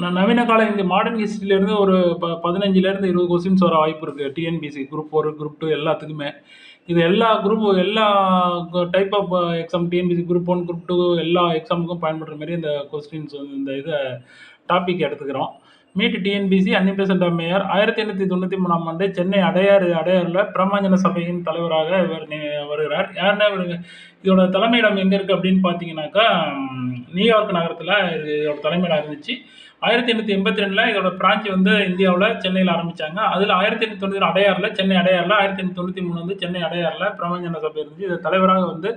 நான் நவீன கால இந்த மாடர்ன் ஹிஸ்ட்ரியிலேருந்து ஒரு ப பதினஞ்சுலேருந்து இருபது கொஸ்டின்ஸ் வர வாய்ப்பு இருக்குது TNPSC group four group two எல்லாத்துக்குமே. இது எல்லா குரூப் எல்லா type of exam TNPSC group one group two எல்லா எக்ஸாமுக்கும் பயன்படுற மாதிரி இந்த கொஸ்டின்ஸ் இந்த இதை டாபிக் எடுத்துக்கிறோம். மீட் டிஎன்பிசி அன்னிபெசன்ட் அம்மையார் ஆயிரத்தி எண்ணூற்றி தொண்ணூற்றி மூணாம் ஆண்டு சென்னை அடையாறு அடையாறில் பிரமாஞ்சன சபையின் தலைவராக இவர் வருகிறார். யாருன்னா இவருங்க? இதோட தலைமையிடம் எங்கே இருக்குது அப்படின்னு பார்த்தீங்கன்னாக்கா நியூயார்க் நகரத்தில் இதோட தலைமையிடம் இருந்துச்சு. ஆயிரத்தி எண்ணூற்றி எண்பத்தி ரெண்டில் இதோட பிரான்ச் வந்து இந்தியாவில் சென்னையில் ஆரம்பித்தாங்க அதில் ஆயிரத்தி எண்ணூற்றி தொண்ணூறு அடையாறில் சென்னை அடையாறில் ஆயிரத்தி எண்ணூற்றி தொண்ணூற்றி மூணு வந்து சென்னை அடையாறில் பிரபஞ்சன சபை இருந்துச்சு. இது தலைவராக வந்து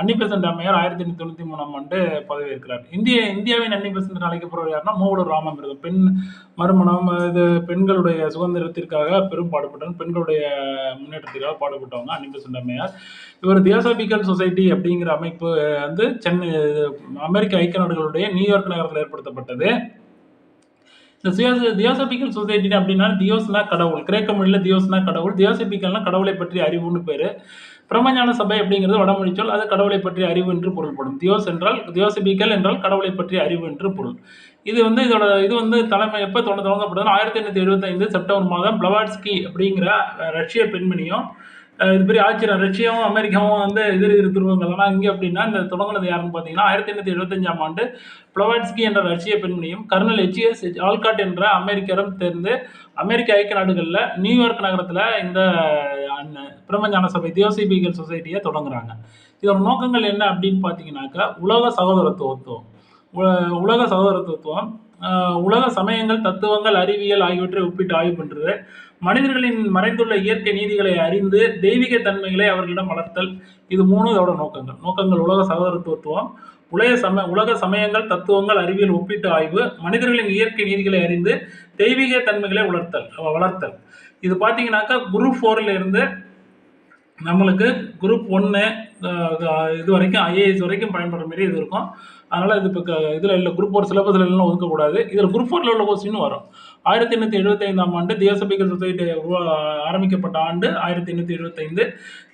அன்னிபெசன்ட் அம்மையார் ஆயிரத்தி எண்ணூற்றி தொண்ணூற்றி மூணாம் ஆண்டு பதவியேற்கிறார். இந்திய இந்தியாவின் அன்னிபெசன்ட் அழைக்கப்படுவார் யாருன்னா மூவலூர் ராமமிருதம் பெண் மறுமணம் இது பெண்களுடைய சுதந்திரத்திற்காக பெரும் பாடுபட்டவர் பெண்களுடைய முன்னேற்றத்திற்காக பாடுபட்டவங்க அன்னிபெசன்ட் அம்மையார். இவர் தியோசபிக்கல் சொசைட்டி அப்படிங்கிற அமைப்பு வந்து சென்னை அமெரிக்க ஐக்கிய நாடுகளுடைய நியூயார்க் நகரத்தில் ஏற்படுத்தப்பட்டது. இந்த தியோச தியோசபிக்கல் சொசைட்டி அப்படின்னா தியோஸ்னா கடவுள். கிரேக்க மொழியில் தியோஸ்னா கடவுள். தியோசபிக்கல்னா கடவுளை பற்றி அறிவுன்னு பேர். பிரம்மஞான சபை அப்படிங்கிறது வடமொழி சொல். அது கடவுளை பற்றிய அறிவு என்று பொருள்படும். தியோஸ் என்றால் தியோசபிக்கல் என்றால் கடவுளை பற்றிய அறிவு என்று பொருள். இது வந்து இதோட இது வந்து தலைமை எப்போ தொடங்க தொடங்கப்பட்டதுன்னா ஆயிரத்தி எண்ணூற்றி எழுபத்தைந்து செப்டம்பர் மாதம் பிளவாட்ஸ்கி அப்படிங்கிற ரஷ்ய பெண்மணியும் இது பெரிய ஆச்சரியம் ரஷ்யாவும் அமெரிக்காவும் வந்து எதிர் எதிர் துருவங்கள். ஆனால் இங்கே அப்படின்னா இந்த தொடங்கினது யாருன்னு பார்த்தீங்கன்னா ஆயிரத்தி எண்ணூற்றி எழுபத்தஞ்சாம் ஆண்டு பிளவாட்ஸ்கி என்ற ரஷ்ய பெண்மணியும் கர்னல் ஹெச்எஸ் ஆல்காட் என்ற அமெரிக்கரும் தேர்ந்து அமெரிக்க ஐக்கிய நாடுகளில் நியூயார்க் நகரத்தில் இந்த அஹ், பிரம்மஞான சபை தியோசிபிகல் சொசைட்டியை தொடங்குறாங்க. இதோட நோக்கங்கள் என்ன அப்படின்னு பார்த்தீங்கன்னாக்கா உலக சகோதரத்துவத்துவம் உலக சகோதரத்துவம் உலக சமயங்கள் தத்துவங்கள் அறிவியல் ஆகியவற்றை ஒப்பிட்டு ஆய்வு பண்ணுறது மனிதர்களின் மறைந்துள்ள இயற்கை நீதிகளை அறிந்து தெய்வீக தன்மைகளை அவர்களிடம் வளர்த்தல். இது மூணு இதோட நோக்கங்கள். நோக்கங்கள் உலக சகோதரத்துவத்துவம் உலக சம உலக சமயங்கள் தத்துவங்கள் அறிவியல் ஒப்பீட்டு ஆய்வு மனிதர்களின் இயற்கை நீதிகளை அறிந்து தெய்வீக தன்மைகளை வளர்த்தல் வளர்த்தல். இது பார்த்தீங்கன்னாக்கா குரு ஃபோரில் இருந்து நம்மளுக்கு குரூப் ஒன்று இது வரைக்கும் ஐஏஎஸ் வரைக்கும் பயன்படுற மாதிரி இது இருக்கும். அதனால் இது இப்போ இதில் இல்லை குரூப் ஃபோர் சிலபஸில் எல்லாம் ஒதுக்கக்கூடாது. இதில் குரூப் ஃபோரில் உள்ள கொஸ்டின் வரும். ஆயிரத்தி எண்ணூற்றி எழுபத்தைந்தாம் ஆண்டு தியோசபிக்கல் சொசைட்டி உருவா ஆரம்பிக்கப்பட்ட ஆண்டு ஆயிரத்தி எண்ணூற்றி எழுபத்தைந்து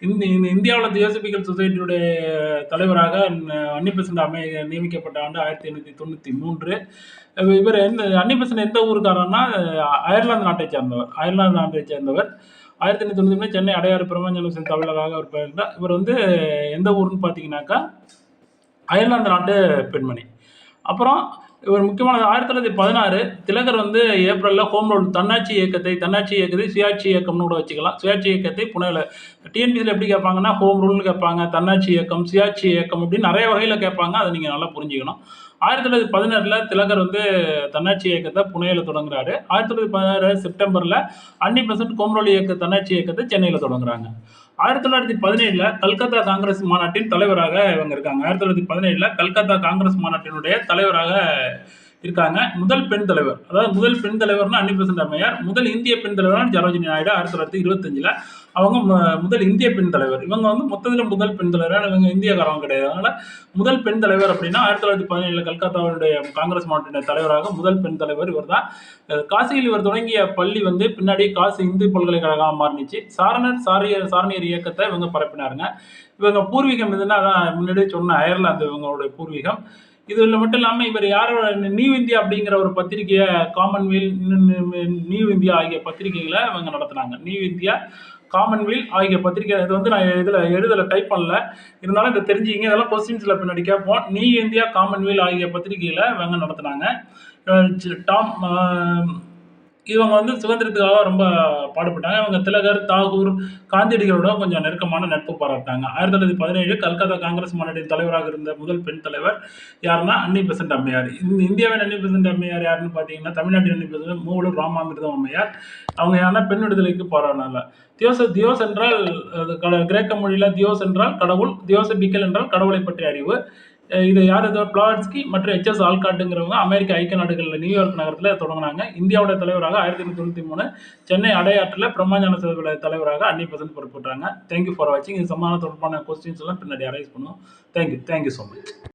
இந்த இந்த இந்தியாவில் தியோசபிக்கல் சொசைட்டியுடைய தலைவராக அன்னிபெசன்ட் அமை நியமிக்கப்பட்ட ஆண்டு ஆயிரத்தி எண்ணூற்றி தொண்ணூற்றி மூன்று. இவர் எந்த அன்னிபெசன்ட் எந்த ஊருக்காரன்னா அயர்லாந்து நாட்டை சேர்ந்தவர். அயர்லாந்து நாட்டை சேர்ந்தவர். ஆயிரத்தி எண்ணூற்றி தொண்ணூற்றி சென்னை அடையாறு பிரம்மஞ்சலசின் தமிழராக அவர் பெயர்ந்தார். இவர் வந்து எந்த ஊருன்னு பார்த்தீங்கன்னாக்கா அயர்லாந்து நாட்டு பெண்மணி. அப்புறம் ஒரு முக்கியமானது ஆயிரத்தி தொள்ளாயிரத்தி பதினாறு திலகர் வந்து ஏப்ரலில் ஹோம் ரூல் தன்னாட்சி இயக்கத்தை தன்னாட்சி இயக்கத்தை சுயாட்சி இயக்கம்னு கூட வச்சுக்கலாம். சுயாட்சி இயக்கத்தை புனேல. டிஎன்பிசியில் எப்படி கேட்பாங்கன்னா ஹோம் ரூல்னு கேட்பாங்க தன்னாட்சி இயக்கம் சுயாட்சி இயக்கம் அப்படின்னு நிறைய வகையில் கேட்பாங்க. அதை நீங்கள் நல்லா புரிஞ்சுக்கணும். ஆயிரத்தி தொள்ளாயிரத்தி பதினேழில் திலகர் வந்து தன்னாட்சி இயக்கத்தை புனேயில் தொடங்குறாரு. ஆயிரத்தி தொள்ளாயிரத்தி பதினாறு செப்டம்பரில் அன்னி பெசன்ட் கோம்ரோலி இயக்க தன்னாட்சி இயக்கத்தை சென்னையில் தொடங்குறாங்க. ஆயிரத்தி தொள்ளாயிரத்தி பதினேழில் கல்கத்தா காங்கிரஸ் மாநாட்டின் தலைவராக இவங்க இருக்காங்க. ஆயிரத்தி தொள்ளாயிரத்தி பதினேழில் கல்கத்தா காங்கிரஸ் மாநாட்டினுடைய தலைவராக இருக்காங்க. முதல் பெண் தலைவர். அதாவது முதல் பெண் தலைவர்னா அன்னி அம்மையார். முதல் இந்திய பெண் தலைவர்னா ஜரோஜினி நாயுடு ஆயிரத்தி தொள்ளாயிரத்தி இருபத்தஞ்சில் அவங்க முதல் இந்திய பெண் தலைவர். இவங்க வந்து மொத்தத்தில் முதல் பெண் தலைவர் இவங்க இந்தியக்காரவங்க கிடையாது. அதனால முதல் பெண் தலைவர் அப்படின்னா ஆயிரத்தி தொள்ளாயிரத்தி பதினேழு கல்கத்தாவுடைய காங்கிரஸ் மாவட்ட தலைவராக முதல் பெண் தலைவர் இவர் தான் காசியில் இவர் தொடங்கிய பள்ளி வந்து பின்னாடி காசி இந்து பல்கலைக்கழகமாக மாறிச்சு சாரணர் சாரியர் சாரணியர் இயக்கத்தை இவங்க பரப்பினாருங்க. இவங்க பூர்வீகம் எதுன்னா அதான் முன்னாடியே சொன்ன அயர்லாந்து இவங்களுடைய பூர்வீகம். இதில் மட்டும் இல்லாமல் இவர் யாரோட நியூ இந்தியா அப்படிங்கிற ஒரு பத்திரிகையை காமன்வெல் நியூ இந்தியா ஆகிய பத்திரிகைகளை இவங்க நடத்துனாங்க. நியூ இந்தியா காமன்வெல் ஆகிய பத்திரிகை. இது வந்து நான் இதில் எழுதலை டைப் பண்ணல. இருந்தாலும் இதை தெரிஞ்சுக்கிங்க. இதெல்லாம் கொஸ்டின்ஸில் பின்னாடி கேட்போம். நியூ இந்தியா காமன்வெல் ஆகிய பத்திரிகையில் இவங்க நடத்துனாங்க. டாம் இவங்க வந்து சுதந்திரத்துக்காக ரொம்ப பாடுபட்டாங்க. இவங்க திலகர் தாகூர் காந்தியடிகளோட கொஞ்சம் நெருக்கமான நட்பு பாராட்டாங்க ஆயிரத்தி தொள்ளாயிரத்தி பதினேழு கல்கத்தா காங்கிரஸ் மாநாட்டின் தலைவராக இருந்த முதல் பெண் தலைவர் யாருன்னா அன்னி பெசன்ட் அம்மையார். இந்த இந்தியாவின் அன்னி பெசன்ட் அம்மையார் யாருன்னு பார்த்தீங்கன்னா தமிழ்நாட்டின் அன்னி பெசன்ட் மூவலூர் ராமாமிர்தம் அம்மையார். அவங்க யாருன்னா பெண் விடுதலைக்கு போராடினாங்க. தியோச தியோஸ் என்றால் அது கட- கிரேக்க மொழியில் தியோஸ் என்றால் கடவுள் தியோசபிக்கல் என்றால் கடவுளை பற்றிய அறிவு. இது யார் இது? பிளாட்ஸ்கி மற்றும் ஹெச்எஸ் ஆல்காட்டுங்கிறவங்க அமெரிக்க ஐக்கிய நாடுகளில் நியூயார்க் நகரத்தில் தொடங்கினாங்க. இந்தியாவோட தலைவராக ஆயிரத்தி எண்ணூற்றி தொண்ணூற்றி மூணு சென்னை அடையாற்றில் பிரம்மாஞான சபையோட தலைவராக அன்னி பெசன்ட் பொறுப்பேற்றாங்க தேங்க்யூ ஃபார் வாட்சிங் இது சமான தொடர்பான கொஸ்டின்ஸ் எல்லாம் பின்னாடி அரைஸ் பண்ணுவோம். Thank you thank you so much